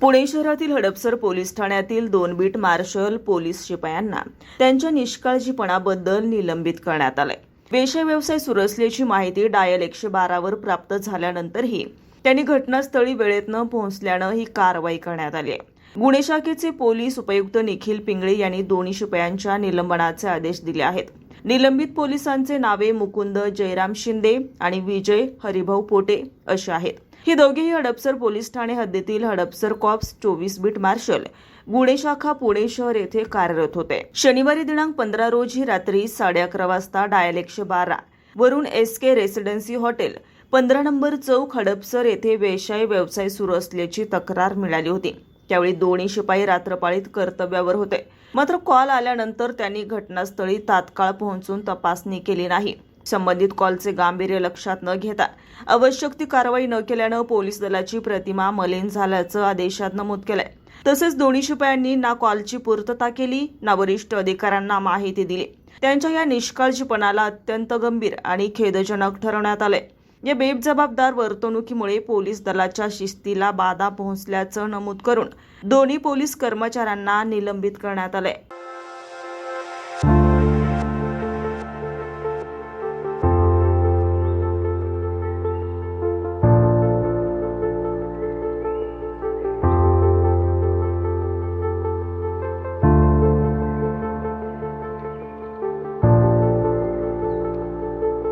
पुणे शहरातील हडपसर पोलीस ठाण्यातील दोन बीट मार्शल पोलीस शिपायांना त्यांच्या निष्काळजीपणाबद्दल निलंबित करण्यात आलंय. वेश्या व्यवसाय सुरू असल्याची माहिती डायल एकशे बारावर प्राप्त झाल्यानंतरही त्यांनी घटनास्थळी वेळेत न पोहोचल्यानं ही कारवाई करण्यात आली आहे. गुन्हे शाखेचे पोलीस उपायुक्त निखिल पिंगळे यांनी दोन्ही शिपायांच्या निलंबनाचे आदेश दिले आहेत. निलंबित पोलिसांचे नावे मुकुंद जयराम शिंदे आणि विजय हरिभाऊ पोटे असे आहेत. ही दोघेही हडपसर पोलीस ठाणे हद्दीतील हडपसर कॉप्स चोवीस बीट मार्शल गुणेशाखा शाखा पुणे शहर येथे कार्यरत होते. शनिवारी दिनांक पंधरा रोजी रात्री साडे अकरा वाजता डायल एकशे बारा वरून एस के रेसिडेन्सी हॉटेल पंधरा नंबर चौक हडपसर येथे व्यवसाय व्यवसाय सुरू असल्याची तक्रार मिळाली होती. त्यावेळी दोन्ही शिपाई रात्रपाळीत कर्तव्यावर होते. मात्र कॉल आल्यानंतर त्यांनी घटनास्थळी तात्काळ पोहोचून तपासणी केली नाही. संबंधित कॉलचे गांभीर्य लक्षात न घेता आवश्यक ती कारवाई न केल्यानं पोलीस दलाची प्रतिमा मलिन झाल्याचं आदेशात नमूद केलंय. तसेच दोन्ही शिपायांनी ना कॉलची पूर्तता केली ना वरिष्ठ अधिकाऱ्यांना माहिती दिली. त्यांच्या या निष्काळजीपणाला अत्यंत गंभीर आणि खेदजनक ठरवण्यात आलंय. या बेजबाबदार वर्तणुकीमुळे पोलीस दलाच्या शिस्तीला बाधा पोहोचल्याचं नमूद करून दोन्ही पोलीस कर्मचाऱ्यांना निलंबित करण्यात आलंय.